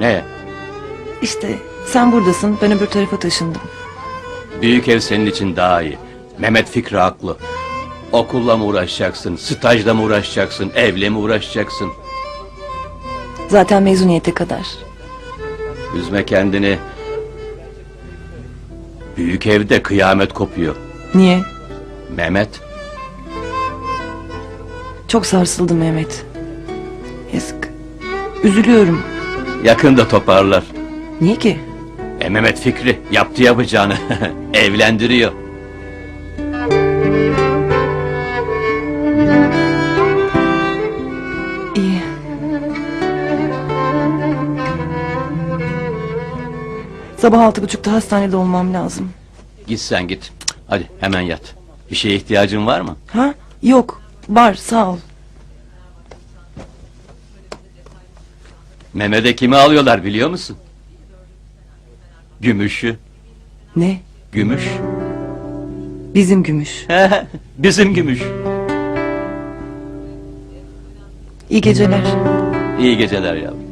Ne? İşte sen buradasın ben öbür tarafa taşındım. Büyük ev senin için daha iyi. Mehmet Fikri haklı. Okulla mı uğraşacaksın, stajla mı uğraşacaksın, evle mi uğraşacaksın? Zaten mezuniyete kadar. Üzme kendini. Büyük evde kıyamet kopuyor. Niye? Mehmet, Çok sarsıldım Mehmet. Yazık. Üzülüyorum. Yakında toparlar. Niye ki? E Mehmet Fikri yaptı yapacağını. Evlendiriyor. İyi. Sabah altı buçukta hastanede olmam lazım. Git sen git. Hadi hemen yat. Bir şeye ihtiyacın var mı? Ha? Yok. Var sağ ol. Mehmet'e kimi alıyorlar biliyor musun? Gümüşü. Ne? Gümüş. Bizim gümüş. Bizim gümüş. İyi geceler. İyi geceler yavrum.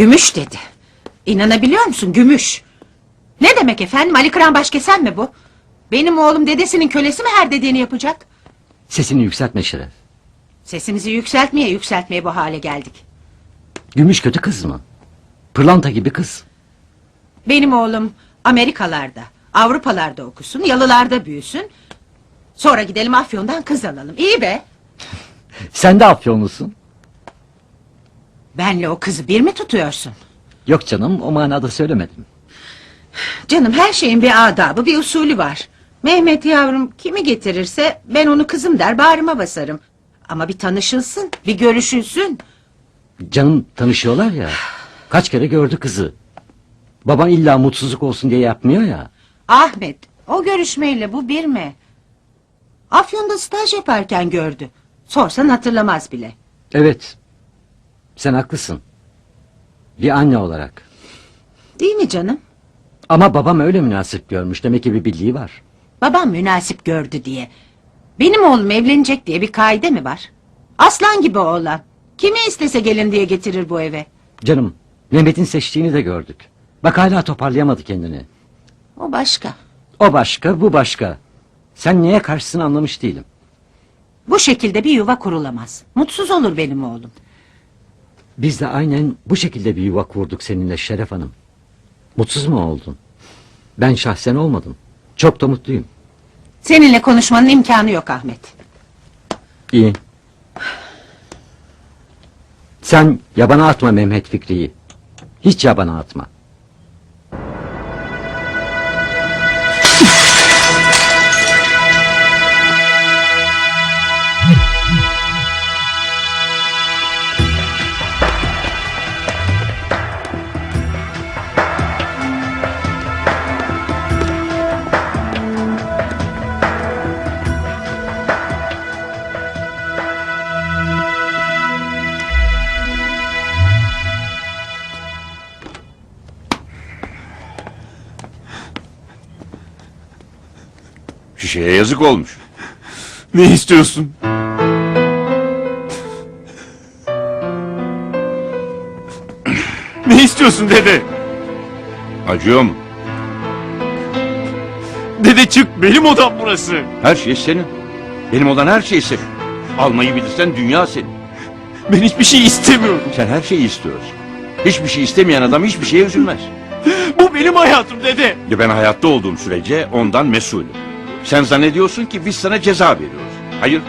Gümüş dedi. İnanabiliyor musun gümüş? Ne demek efendim Ali Kıran Başkesen mi bu? Benim oğlum dedesinin kölesi mi her dediğini yapacak? Sesini yükseltme Şeref. Sesimizi yükseltmeye yükseltmeye bu hale geldik. Gümüş kötü kız mı? Pırlanta gibi kız. Benim oğlum Amerikalarda, Avrupalarda okusun, yalılarda büyüsün. Sonra gidelim Afyon'dan kız alalım. İyi be. Sen de afyonlusun. Benle o kızı bir mi tutuyorsun? Yok canım o manada söylemedim. Canım her şeyin bir adabı, bir usulü var. Mehmet yavrum kimi getirirse ben onu kızım der bağrıma basarım. Ama bir tanışılsın, bir görüşülsün. Canım tanışıyorlar ya. Kaç kere gördü kızı. Baban illa mutsuzluk olsun diye yapmıyor ya. Ahmet, o görüşmeyle bu bir mi? Afyon'da staj yaparken gördü. Sorsan hatırlamaz bile. Evet. Sen haklısın. Bir anne olarak. Değil mi canım? Ama babam öyle münasip görmüş. Demek ki bir bildiği var. Babam münasip gördü diye. Benim oğlum evlenecek diye bir kaide mi var? Aslan gibi oğlan. Kimi istese gelin diye getirir bu eve. Canım Mehmet'in seçtiğini de gördük. Bak hala toparlayamadı kendini. O başka. O başka bu başka. Sen neye karşısın anlamış değilim. Bu şekilde bir yuva kurulamaz. Mutsuz olur benim oğlum. Biz de aynen bu şekilde bir yuva kurduk seninle Şeref Hanım. Mutsuz mu oldun? Ben şahsen olmadım. Çok da mutluyum. Seninle konuşmanın imkanı yok Ahmet. İyi. Sen yabana atma Mehmet Fikri'yi. Hiç yabana atma. Şişeye yazık olmuş. Ne istiyorsun? ne istiyorsun dede? Acıyor mu? Dede çık benim odam burası. Her şey senin. Benim olan her şey senin. Almayı bilirsen dünya senin. Ben hiçbir şey istemiyorum. Sen her şeyi istiyorsun. Hiçbir şey istemeyen adam hiçbir şeye üzülmez. Bu benim hayatım dede. Ya ben hayatta olduğum sürece ondan mesulüm. Sen zannediyorsun ki biz sana ceza veriyoruz. Hayır.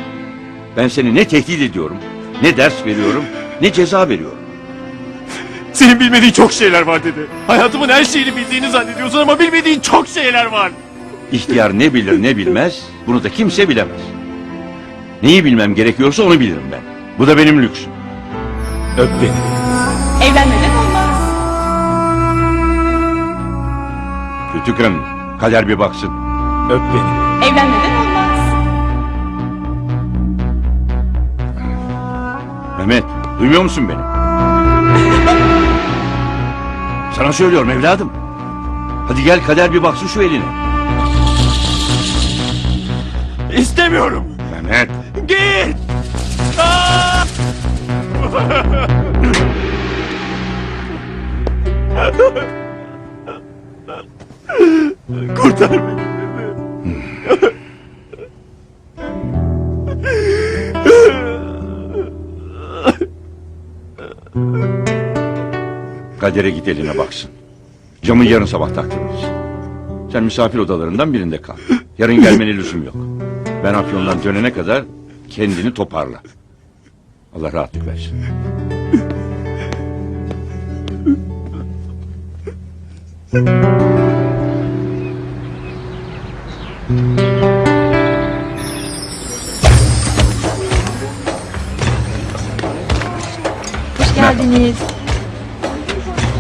Ben seni ne tehdit ediyorum, ne ders veriyorum, ne ceza veriyorum. Senin bilmediğin çok şeyler var dedi. Hayatımın her şeyini bildiğini zannediyorsun ama bilmediğin çok şeyler var. İhtiyar ne bilir ne bilmez bunu da kimse bilemez. Neyi bilmem gerekiyorsa onu bilirim ben. Bu da benim lüksüm. Öp beni. Evlenmeden olmaz. Kötü kanın. Kader bir baksın. Öp beni. Evlenmeden olmaz. Mehmet duymuyor musun beni? Sana söylüyorum evladım. Hadi gel kader bir baksın şu eline. İstemiyorum. Mehmet. Git. Aa! Kurtar beni. Kadere git eline baksın. Camı yarın sabah taktırırız. Sen misafir odalarından birinde kal. Yarın gelmene lüzum yok. Ben Afyon'dan dönene kadar kendini toparla. Allah rahatlık versin. Hoş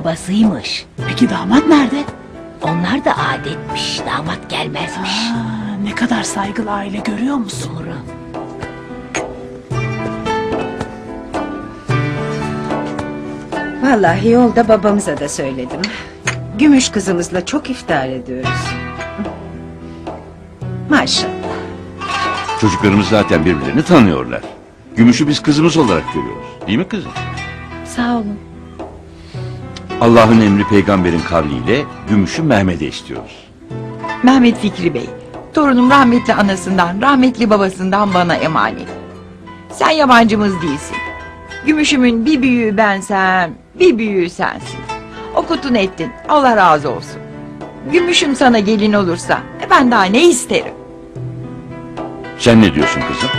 Babasıymış. Peki damat nerede? Onlar da adetmiş. Damat gelmezmiş. Aa, ne kadar saygılı aile görüyor musun? Doğru. Vallahi yolda babamıza da söyledim. Gümüş kızımızla çok iftar ediyoruz. Maşallah. Çocuklarımız zaten birbirlerini tanıyorlar. Gümüşü biz kızımız olarak görüyoruz. Değil mi kızım? Sağ olun. Allah'ın emri peygamberin kavliyle gümüşü Mehmet'e istiyoruz. Mehmet Fikri Bey, torunum rahmetli anasından, rahmetli babasından bana emanet. Sen yabancımız değilsin. Gümüşümün bir büyüğü bensem, bir büyüğü sensin. Okutun ettin, Allah razı olsun. Gümüşüm sana gelin olursa, e ben daha ne isterim? Sen ne diyorsun kızım?